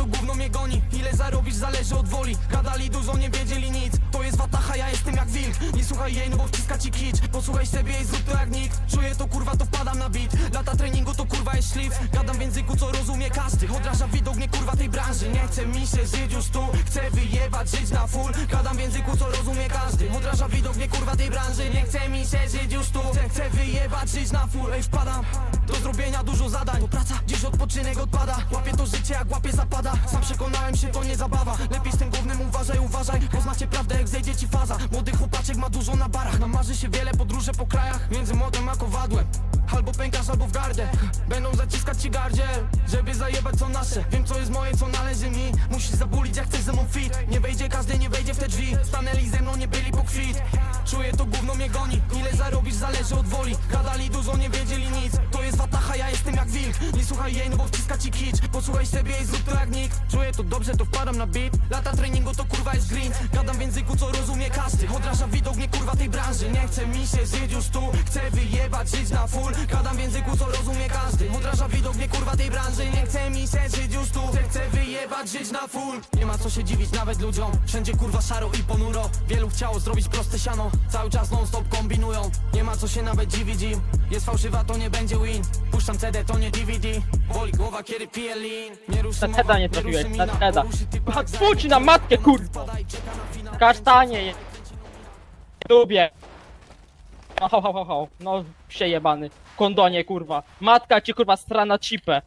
To gówno mnie goni. Ile zarobisz zależy od woli. Gadali dużo, nie wiedzieli nic. To jest watacha, ja jestem jak wilk. Nie słuchaj jej, no bo wciska ci kicz. Posłuchaj siebie i zrób to jak nikt. Czuję to kurwa, to wpadam na beat. Lata treningu to kurwa jest szlif Gadam w języku, co rozumie każdy. Odraża widok mnie kurwa tej branży. Nie chce mi się żyć już tu. Chcę wyjebać, żyć na full. Gadam w języku, co rozumie każdy. Odraża widok mnie kurwa tej branży. Nie chce mi się żyć już tu. Chcę, chcę wyjebać, żyć na full. Ej, wpadam do zrobienia dużo zadań. To praca, dziś odpoczynek odpada. Łapię uważaj, uważaj Poznacie prawdę jak zejdzie ci faza. Młody chłopaczek ma dużo na barach Nam marzy się wiele podróży po krajach Między młotem a kowadłem. Albo pękasz, albo w gardę. Będą zaciskać ci gardzie Żeby zajebać co nasze. Wiem co jest moje, co należy mi. Musisz zabulić jak chcesz ze mną fit. Nie wejdzie każdy, nie wejdzie w te drzwi. Stanęli ze mną, nie byli po kwit. Czuję to gówno mnie goni. Ile zarobisz zależy od woli. Gadali dużo, nie wiedzieli nic wciska ci kicz. Posłuchaj siebie i zrób to jak nikt Czuję to dobrze, to wpadam na beat. Lata treningu to kurwa jest green Gadam w języku, co rozumie każdy. Odraża widok mnie kurwa tej branży. Nie chce mi się żyć już tu. Chcę wyjebać, żyć na full. Gadam w języku, co rozumie każdy. Odraża widok mnie kurwa tej branży. Nie chce mi się żyć już tu. Chcę, chcę wyjebać, żyć na full. Nie ma co się dziwić nawet ludziom. Wszędzie kurwa szaro i ponuro. Wielu chciało zrobić proste siano. Cały czas non stop Nie ma co się nawet dziwić im Jest fałszywa, to nie będzie win Puszczam CD, to nie DVD Boli głowa, kiedy piję lean Nie ruszy Na Teda nie trafiłeś, na Teda. Twój na matkę, kurwa! Kasztanie je... Lubię. No ho, ho, ho, ho. No, przejebany. Kondonie, kurwa. Matka ci, kurwa, strana cipę.